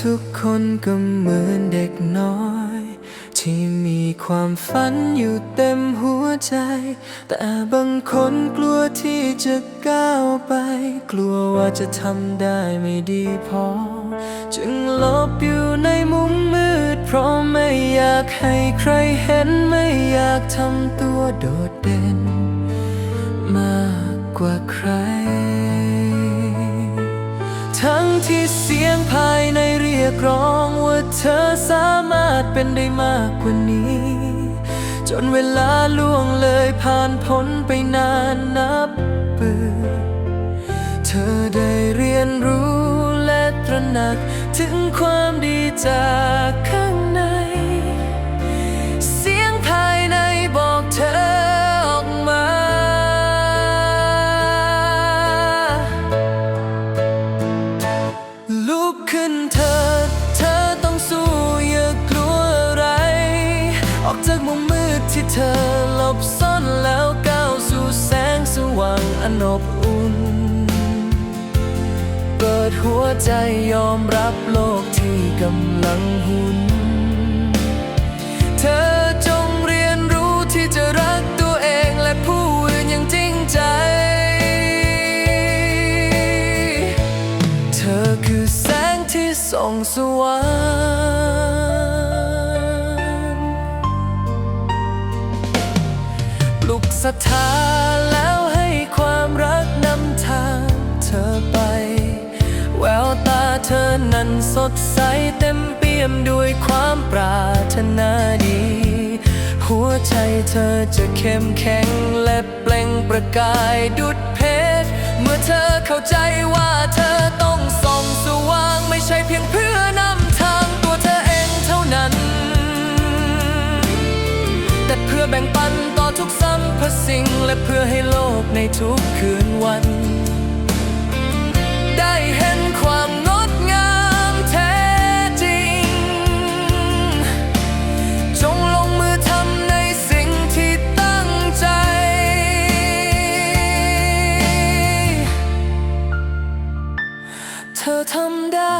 ทุกคนก็เหมือนเด็กน้อย ที่มีความฝันอยู่เต็มหัวใจ แต่บางคนกลัวที่จะก้าวไป กลัวว่าจะทำได้ไม่ดีพอ จึงหลบอยู่ในมุมมืด เพราะไม่อยากให้ใครเห็นไม่อยากทำตัวโดดเด่น มากกว่าใคร ทั้งที่เสียงภายใน รียกร้องว่าเธอสามารถเป็นได้มากกว่านี้ จนเวลาล่วงเลยผ่านพ้นไปนานนับปีเธอได้เรียนรู้และตระหนักถึงความดีจาก กขึ้นเธอ เธอต้องสู้อย่ากลัวอะไร ออกจากมุมมืดที่เธอหลบซ่อนแล้วก้าวสู่แสงสว่างอันอบอุ่น เปิดหัวใจยอมรับโลกที่กำลังหุ่น ส่องสว่างปลุกศรัทธาแล้วให้ความรักนำทางเธอไป แววตาเธอนั้นสดใสเต็มเปี่ยมด้วยความปรารถนาดี หัวใจเธอจะเข้มแข็งและเปล่งประกายดุดเพชร เมื่อเธอเข้าใจว่า สิ่งและเพื่อให้โลกในทุกคืนวัน ได้เห็นความงดงามแท้จริง จงลงมือทำในสิ่งที่ตั้งใจ เธอทำได้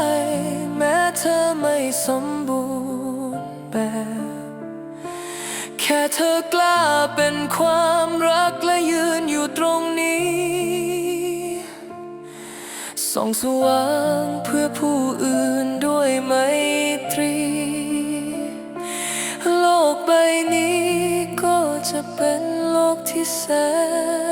แม้เธอไม่สมบูรณ์แบบ ค่เธอกล้าเป็นความรักและยืนอยู่ตรงนี้ส่องสว่างเพื่อผู้อื่นด้วยไมตรี โลกใบนี้ก็จะเป็นโลกที่แสน